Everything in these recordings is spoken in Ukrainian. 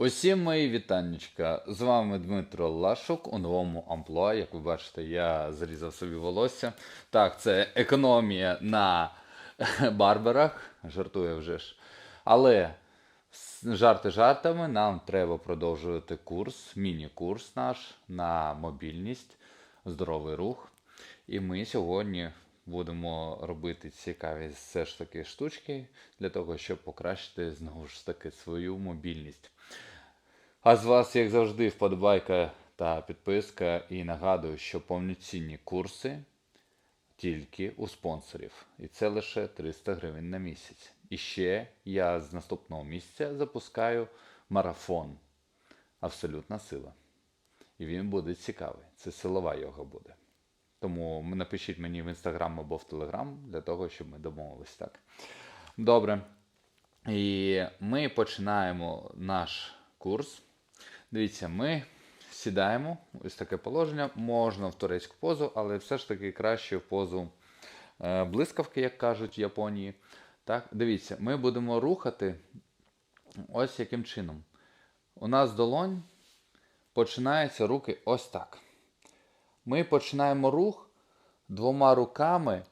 Усім мої вітаннячка. З вами Дмитро Лашук у новому амплуа. Як ви бачите, я зрізав собі волосся. Так, це економія на барберах. Жартую вже ж. Але жарти жартами, нам треба продовжувати курс, міні-курс наш на мобільність, здоровий рух. І ми сьогодні будемо робити цікаві все ж таки штучки для того, щоб покращити знову ж таки свою мобільність. А з вас, як завжди, вподобайка та підписка. І нагадую, що повноцінні курси тільки у спонсорів. І це лише 300 гривень на місяць. І ще я з наступного місяця запускаю марафон. Абсолютна сила. І він буде цікавий. Це силова йога буде. Тому напишіть мені в інстаграм або в телеграм для того, щоб ми домовились так. Добре. І ми починаємо наш курс. Дивіться, ми сідаємо, ось таке положення, можна в турецьку позу, але все ж таки краще в позу е, блискавки, як кажуть в Японії. Так, дивіться, ми будемо рухати ось яким чином. У нас долонь починаються руки ось так. Ми починаємо рух двома руками.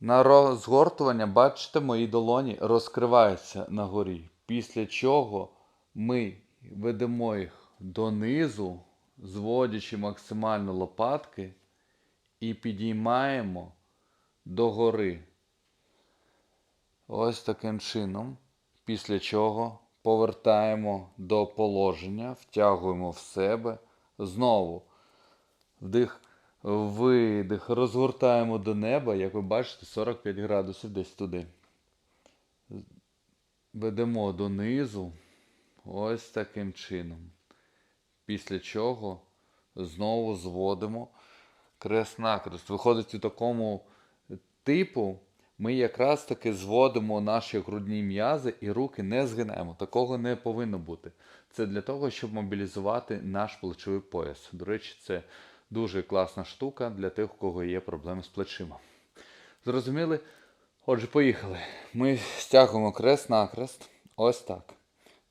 На розгортування, бачите, мої долоні розкриваються на горі. Після чого ми ведемо їх донизу, зводячи максимально лопатки, і підіймаємо догори. Ось таким чином. Після чого повертаємо до положення, втягуємо в себе. Знову вдих, видих, розгортаємо до неба, як ви бачите, 45 градусів десь туди. Ведемо донизу, ось таким чином. Після чого знову зводимо крест-накрест. Виходить у такому типу, ми якраз таки зводимо наші грудні м'язи і руки не згинаємо. Такого не повинно бути. Це для того, щоб мобілізувати наш плечовий пояс. До речі, це дуже класна штука для тих, у кого є проблеми з плечима. Зрозуміли? Отже, поїхали. Ми стягуємо крест-накрест. Ось так.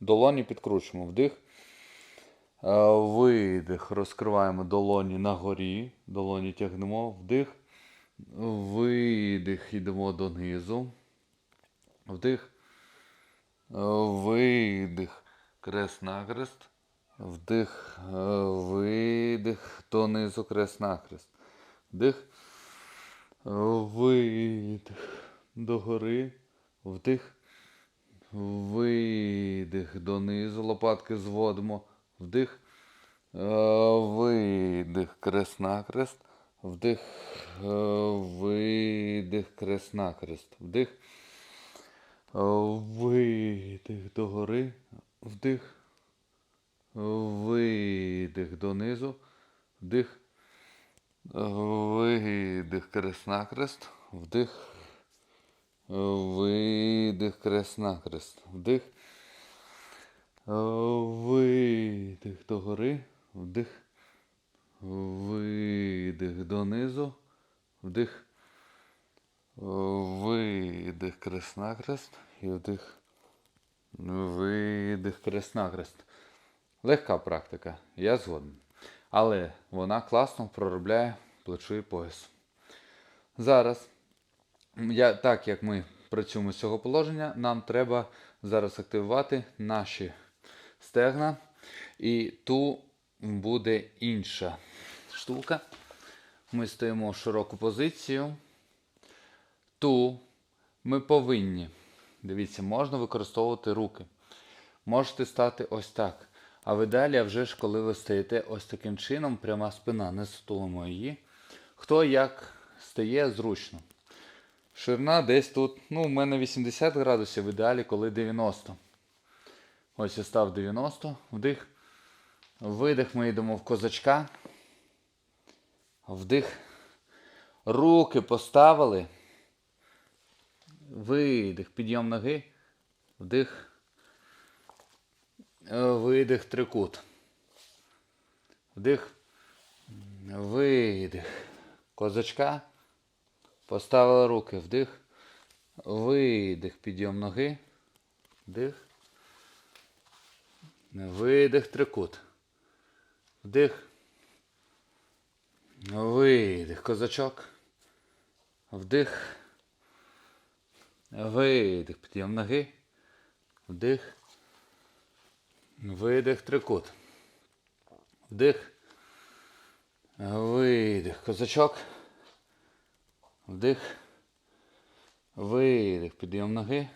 Долоні підкручуємо. Вдих. Е, Видих. Розкриваємо долоні на горі. Долоні тягнемо. Вдих. Видих. Йдемо донизу. Вдих. Е, Видих. Крест-накрест. Вдих. е, Видих. Донизу крест-накрест. Вдих. Видих. Догори. Вдих. Видих. Донизу. Лопатки зводимо. Вдих. Е, Видих. Крест-накрест. Вдих. е, Видих. Крест-накрест. Вдих. Е, Видих догори. Вдих. Видих донизу. Вдих. Видих крест-накрест. Вдих. Видих крест-накрест. Вдих. Видих догори. Вдих. Видих донизу. Вдих. Видих крест-накрест. І вдих. Видих крест-накрест. Легка практика, я згоден. Але вона класно проробляє плечовий пояс. Зараз, я, так як ми працюємо з цього положення, нам треба зараз активувати наші стегна. І ту буде інша штука. Ми стоїмо в широку позицію. Ту ми повинні. Дивіться, можна використовувати руки. Можете стати ось так. А ви далі, вже ж коли ви стоїте ось таким чином, пряма спина, не сутулимо її. Хто як стає зручно. Ширина десь тут, ну, в мене 80 градусів, в ідеалі, коли 90. Ось я став 90. Вдих. Видих, ми йдемо в козачка. Вдих. Руки поставили. Видих, підйом ноги. Вдих. Видих трикут. Вдих. Видих. Козачка. Поставили руки. Вдих. Видих. Підйом ноги. Вдих. Видих, трикут. Вдих. Видих, козачок. Вдих. Видих, підйом ноги. Вдих. Видих, трикут. Вдих. Видих, козачок. Вдих. Видих, підйом ноги.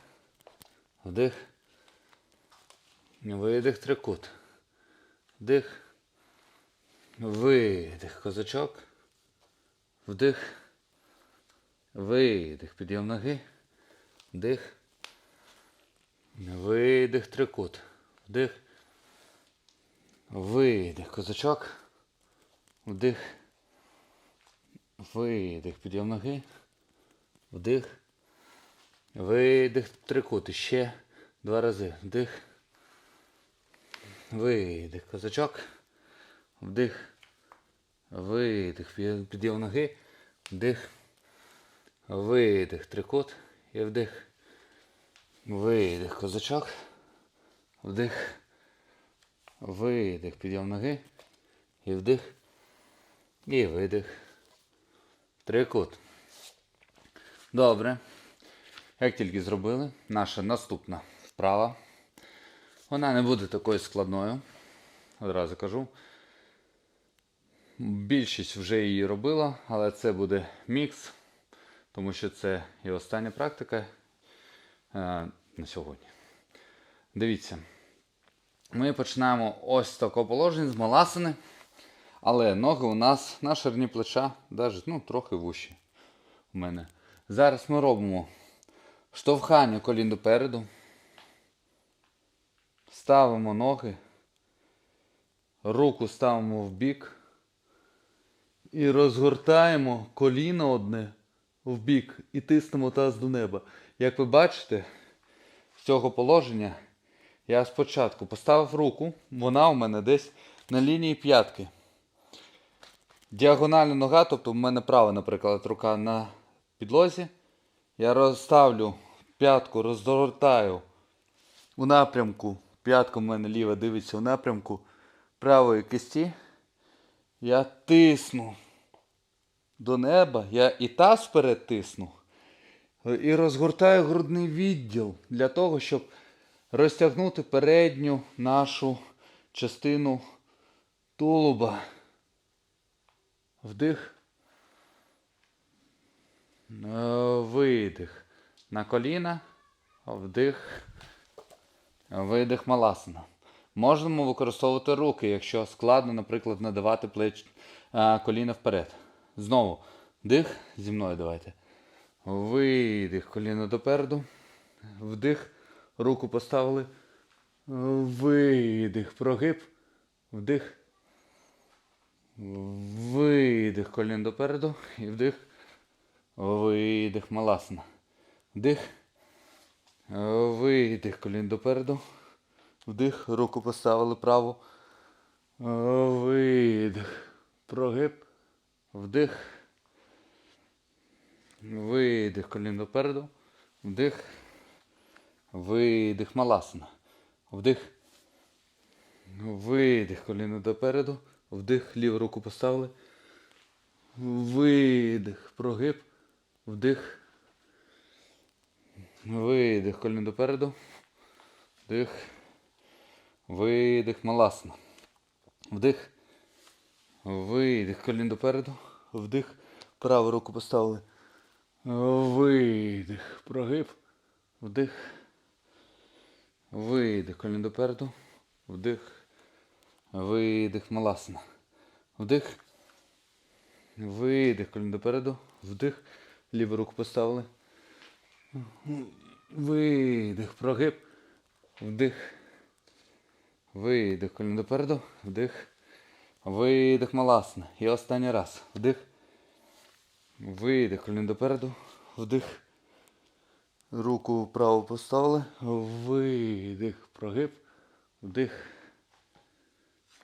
Вдих. Видих, трикут. Вдих. Видих, козачок. Вдих. Видих, підйом ноги. Вдих. Видих, трикут. Вдих. Видих, козачок. Вдих. Видих, підйом ноги. Вдих. Видих, трикут. І Ще два рази. Вдих. Видих, козачок. Вдих. Видих, пі- підйом ноги. Вдих. Видих, трикут. І вдих. Видих, козачок. Вдих. Видих, підйом ноги. І вдих. І видих. Трикут. Добре. Як тільки зробили, наша наступна вправа. Вона не буде такою складною. Одразу кажу. Більшість вже її робила, але це буде мікс, тому що це і остання практика е, на сьогодні. Дивіться. Ми починаємо ось такого положення, з маласини. Але ноги у нас на ширині плеча, навіть ну, трохи вущі у мене. Зараз ми робимо штовхання колін допереду. Ставимо ноги. Руку ставимо в бік. І розгортаємо коліно одне в бік і тиснемо таз до неба. Як ви бачите, з цього положення я спочатку поставив руку, вона у мене десь на лінії п'ятки. Діагональна нога, тобто в мене права, наприклад, рука на підлозі. Я розставлю п'ятку, розгортаю у напрямку. П'ятка в мене ліва дивиться у напрямку правої кисті. Я тисну до неба, я і таз вперед тисну. І розгортаю грудний відділ для того, щоб розтягнути передню нашу частину тулуба. Вдих. Е, Видих. На коліна. Вдих. Видих маласана. Можемо використовувати руки, якщо складно, наприклад, надавати плеч, коліна вперед. Знову. Дих. Зі мною давайте. Видих. Коліно допереду. Вдих. Руку поставили. Видих. Прогиб. Вдих. Видих. Коліно допереду. І вдих. Видих. Маласана. Вдих. Видих. Коліно допереду. Вдих. Руку поставили праву. Видих. Прогиб. Вдих. Видих. Коліно допереду. Вдих. Видих. Маласана. Вдих. Видих. Коліно допереду. Вдих. Ліву руку поставили. Видих. Прогиб. Вдих. Видих. Коліно допереду. Вдих. Видих. Маласана. Вдих. Видих. Колін допереду. Вдих. Праву руку поставили. Видих. Прогиб. Вдих. Видих. Колін допереду. Вдих. Видих. Маласана. Вдих. Видих. Колін допереду. Вдих. Ліву руку поставили. Видих. Прогиб. Вдих. Видих. Колін допереду. Вдих. Видих маласна. І останній раз. Вдих. Видих. Колін допереду. Вдих. Руку вправо поставили. Видих. Прогиб. Вдих.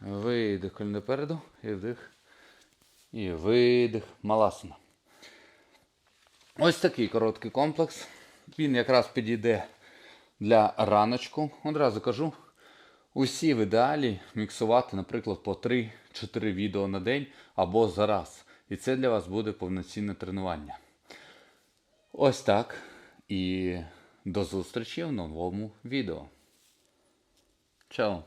Видих. Колін допереду. І вдих. І видих. Маласана. Ось такий короткий комплекс. Він якраз підійде для раночку. Одразу кажу. Усі в ідеалі міксувати, наприклад, по 3-4 відео на день або за раз. І це для вас буде повноцінне тренування. Ось так. І до зустрічі в новому відео. Чао!